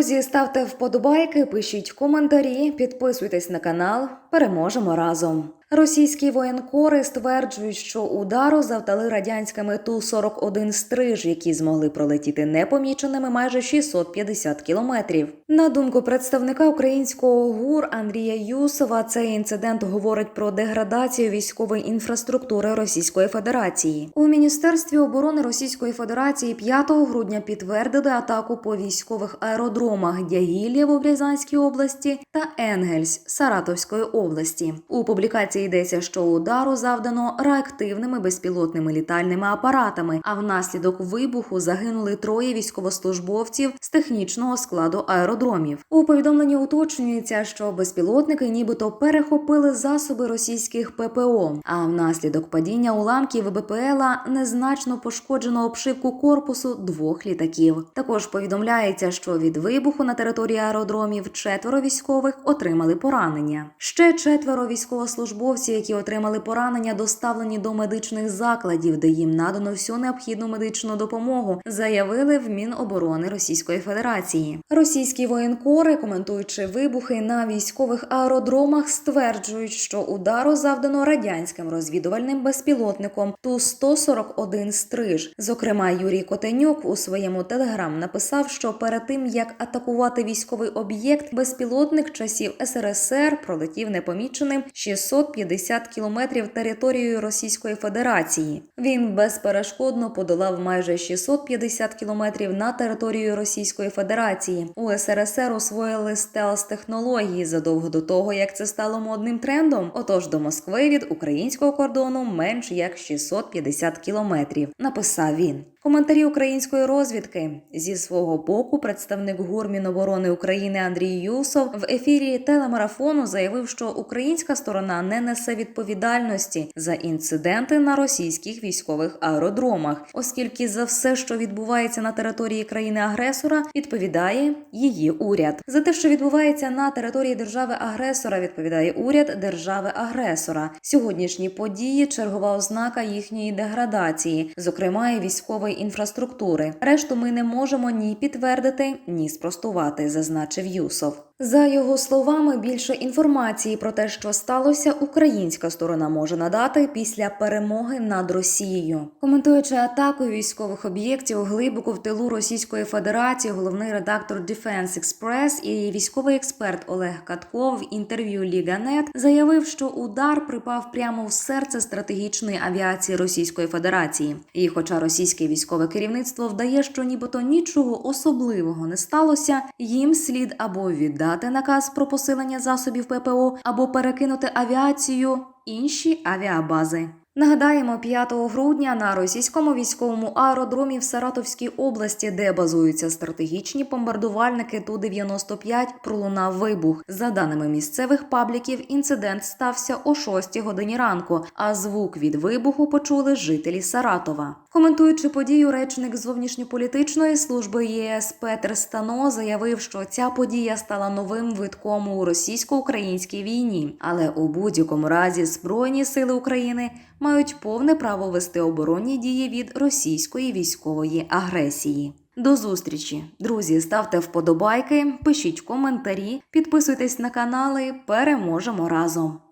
Друзі, ставте вподобайки, пишіть коментарі, підписуйтесь на канал. Переможемо разом. Російські воєнкори стверджують, що удару завдали радянськими Ту-41 стриж, які змогли пролетіти непоміченими майже 650 кілометрів. На думку представника українського ГУР Андрія Юсова, цей інцидент говорить про деградацію військової інфраструктури Російської Федерації. У міністерстві оборони Російської Федерації 5 грудня підтвердили атаку по військових аеродромах Дягілля в Рязанській області та Енгельс Саратовської області. У публікації йдеться, що удару завдано реактивними безпілотними літальними апаратами, а внаслідок вибуху загинули троє військовослужбовців з технічного складу аеродромів. У повідомленні уточнюється, що безпілотники нібито перехопили засоби російських ППО. А внаслідок падіння уламків БПЛа незначно пошкоджено обшивку корпусу двох літаків. Також повідомляється, що від вибуху на території аеродромів четверо військових отримали поранення. Ще четверо військовослужбовців, які отримали поранення, доставлені до медичних закладів, де їм надано всю необхідну медичну допомогу, заявили в Міноборони Російської Федерації. Російські воєнкори, коментуючи вибухи на військових аеродромах, стверджують, що удару завдано радянським розвідувальним безпілотником Ту-141 стриж. Зокрема, Юрій Котенюк у своєму телеграм написав, що перед тим як атакувати військовий об'єкт, безпілотник часів СРСР пролетів непоміченим 650 кілометрів територією Російської Федерації. Він безперешкодно подолав майже 650 кілометрів на територію Російської Федерації. У СРСР освоїли стелс технології задовго до того, як це стало модним трендом. Отож до Москви від українського кордону менш як 650 кілометрів. Написав він. Коментарі української розвідки зі свого боку представник ГУР Міноборони України Андрій Юсов в ефірі телемарафону заявив, що українська сторона не несе відповідальності за інциденти на російських військових аеродромах, оскільки за все, що відбувається на території країни-агресора, відповідає її уряд. За те, що відбувається на території держави-агресора, відповідає уряд держави-агресора. Сьогоднішні події чергова ознака їхньої деградації, зокрема і військової інфраструктури. Решту ми не можемо ні підтвердити, ні спростувати, зазначив Юсов. За його словами, більше інформації про те, що сталося, українська сторона може надати після перемоги над Росією. Коментуючи атаку військових об'єктів глибоко в тилу Російської Федерації, головний редактор Defense Express і військовий експерт Олег Катков в інтерв'ю Ліганет заявив, що удар припав прямо в серце стратегічної авіації Російської Федерації. І, хоча російське військове керівництво вдає, що нібито нічого особливого не сталося, їм слід або віддати дати наказ про посилення засобів ППО або перекинути авіацію інші авіабази. Нагадаємо, 5 грудня на російському військовому аеродромі в Саратовській області, де базуються стратегічні бомбардувальники Ту-95, пролунав вибух. За даними місцевих пабліків, інцидент стався о 6 годині ранку, а звук від вибуху почули жителі Саратова. Коментуючи подію, речник зовнішньополітичної служби ЄС Петр Стано заявив, що ця подія стала новим витком у російсько-українській війні, але у будь-якому разі Збройні сили України мають повне право вести оборонні дії від російської військової агресії. До зустрічі, друзі. Ставте вподобайки, пишіть коментарі, підписуйтесь на канали. Переможемо разом.